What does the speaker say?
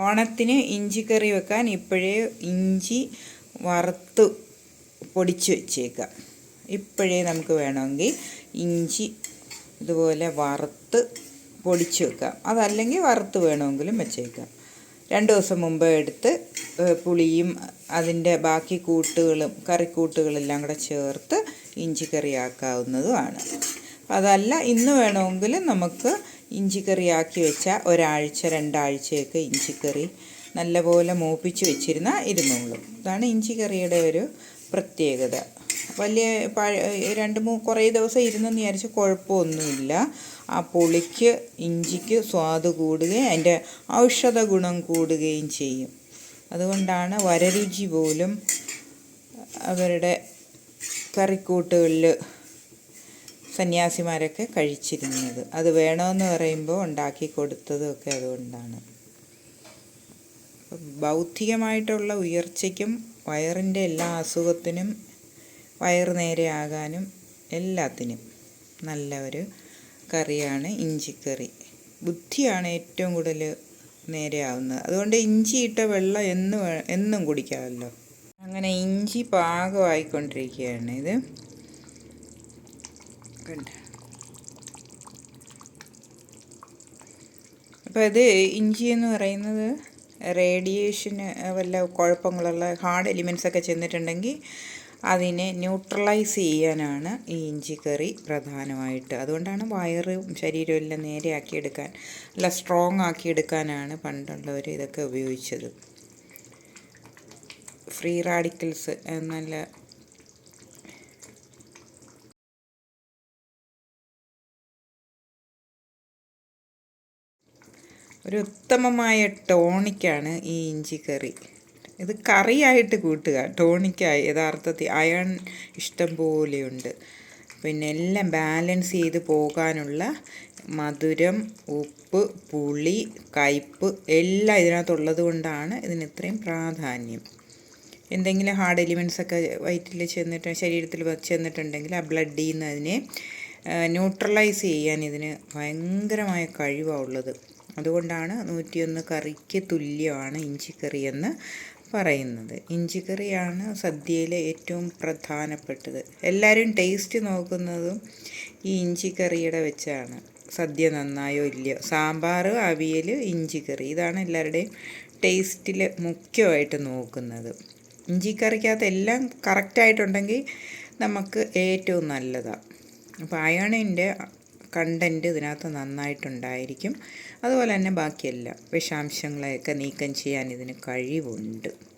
ഓണത്തിന് ഇഞ്ചിക്കറി വെക്കാൻ ഇപ്പോഴേ ഇഞ്ചി വറുത്ത് പൊടിച്ച് വെച്ചേക്കാം ഇപ്പോഴേ നമുക്ക് വേണമെങ്കിൽ ഇഞ്ചി ഇതുപോലെ വറുത്ത് പൊടിച്ച് വെക്കാം അതല്ലെങ്കിൽ വറുത്ത് വേണമെങ്കിലും വെച്ചേക്കാം രണ്ട് ദിവസം മുമ്പ് എടുത്ത് പുളിയും അതിന്റെ ബാക്കി കൂട്ടുകളും കറിക്കൂട്ടുകളെല്ലാം കൂടെ ചേർത്ത് ഇഞ്ചിക്കറി ആക്കാവുന്നതുമാണ് അതല്ല ഇന്ന് വേണമെങ്കിൽ നമുക്ക് ഇഞ്ചിക്കറി ആക്കി വെച്ച ഒരാഴ്ച രണ്ടാഴ്ചയൊക്കെ ഇഞ്ചിക്കറി നല്ലപോലെ മൂപ്പിച്ച് വെച്ചിരുന്നാൽ ഇരുന്നോളും ഇതാണ് ഇഞ്ചിക്കറിയുടെ ഒരു പ്രത്യേകത. വലിയ രണ്ട് മൂ കുറേ ദിവസം ഇരുന്നെന്ന് വിചാരിച്ച് കുഴപ്പമൊന്നുമില്ല. ആ പുളിക്ക് ഇഞ്ചിക്ക് സ്വാദ് കൂടുകയും അതിന്റെ ഔഷധ ഗുണം കൂടുകയും ചെയ്യും. അതുകൊണ്ടാണ് വരരുചി പോലും അവരുടെ കറിക്കൂട്ടുകളിൽ സന്യാസിമാരൊക്കെ കഴിച്ചിരുന്നത്. അത് വേണമെന്ന് പറയുമ്പോൾ ഉണ്ടാക്കി കൊടുത്തതൊക്കെ അതുകൊണ്ടാണ്. ബൗദ്ധികമായിട്ടുള്ള ഉയർച്ചയ്ക്കും വയറിന്റെ എല്ലാ അസുഖത്തിനും വയറ് നേരെയാകാനും എല്ലാത്തിനും നല്ല ഒരു കറിയാണ് ഇഞ്ചിക്കറി. ബുദ്ധിയാണ് ഏറ്റവും കൂടുതൽ നേരെയാവുന്നത് അതുകൊണ്ട് ഇഞ്ചി ഇട്ട വെള്ളം എന്നും എന്നും കുടിക്കാമല്ലോ. അങ്ങനെ ഇഞ്ചി പാകമായിക്കൊണ്ടിരിക്കുകയാണ് ഇത്. കണ്ട അപ്പോൾ ഇത് ഇഞ്ചി എന്ന് പറയുന്നത് റേഡിയേഷന് വല്ല കുഴപ്പങ്ങളുള്ള ഹാർഡ് എലിമെൻസ് ഒക്കെ ചെന്നിട്ടുണ്ടെങ്കിൽ അതിനെ ന്യൂട്രലൈസ് ചെയ്യാനാണ് ഈ ഇഞ്ചി കറി പ്രധാനമായിട്ട്. അതുകൊണ്ടാണ് വയറും ശരീരവും എല്ലാം നേരെയാക്കി എടുക്കാൻ നല്ല സ്ട്രോങ് ആക്കിയെടുക്കാനാണ് പണ്ടുള്ളവർ ഇതൊക്കെ ഉപയോഗിച്ചത്. ഫ്രീ റാഡിക്കൽസ് നല്ല ഒരു ഉത്തമമായ ടോണിക്കാണ് ഈ ഇഞ്ചി കറി. ഇത് കറിയായിട്ട് കൂട്ടുക. ടോണിക്കായി യഥാർത്ഥത്തിൽ അയൺ ഇഷ്ടം പോലെയുണ്ട്. പിന്നെ എല്ലാം ബാലൻസ് ചെയ്ത് പോകാനുള്ള മധുരം ഉപ്പ് പുളി കയ്പ്പ് എല്ലാം ഇതിനകത്തുള്ളത് കൊണ്ടാണ് ഇതിന് ഇത്രയും പ്രാധാന്യം. എന്തെങ്കിലും ഹാർഡ് എലിമെൻസ് ഒക്കെ വയറ്റിൽ ചെന്നിട്ട് ശരീരത്തിൽ ചെന്നിട്ടുണ്ടെങ്കിൽ ആ ബ്ലഡിൽ നിന്ന് അതിനെ ന്യൂട്രലൈസ് ചെയ്യാൻ ഇതിന് ഭയങ്കരമായ കഴിവാണ് ഉള്ളത്. അതുകൊണ്ടാണ് നൂറ്റിയൊന്ന് കറിക്ക് തുല്യമാണ് ഇഞ്ചിക്കറി എന്ന് പറയുന്നത്. ഇഞ്ചിക്കറിയാണ് സദ്യയിലെ ഏറ്റവും പ്രധാനപ്പെട്ടത്. എല്ലാവരും ടേസ്റ്റ് നോക്കുന്നതും ഈ ഇഞ്ചിക്കറിയുടെ വെച്ചാണ്. സദ്യ നന്നായോ ഇല്ലയോ? സാമ്പാർ അവിയൽ ഇഞ്ചിക്കറി. ഇതാണ് എല്ലാവരുടെയും ടേസ്റ്റിൽ മുഖ്യമായിട്ട് നോക്കുന്നത്. ഇഞ്ചിക്കറിക്കകത്ത് എല്ലാം കറക്റ്റായിട്ടുണ്ടെങ്കിൽ നമുക്ക് ഏറ്റവും നല്ലതാണ്. അപ്പോൾ അയണിന്റെ കണ്ടന്റ് ഇതിനകത്ത് നന്നായിട്ടുണ്ടായിരിക്കും. അതുപോലെ തന്നെ ബാക്കിയെല്ലാം വിഷാംശങ്ങളെയൊക്കെ നീക്കം ചെയ്യാൻ ഇതിന് കഴിവുണ്ട്.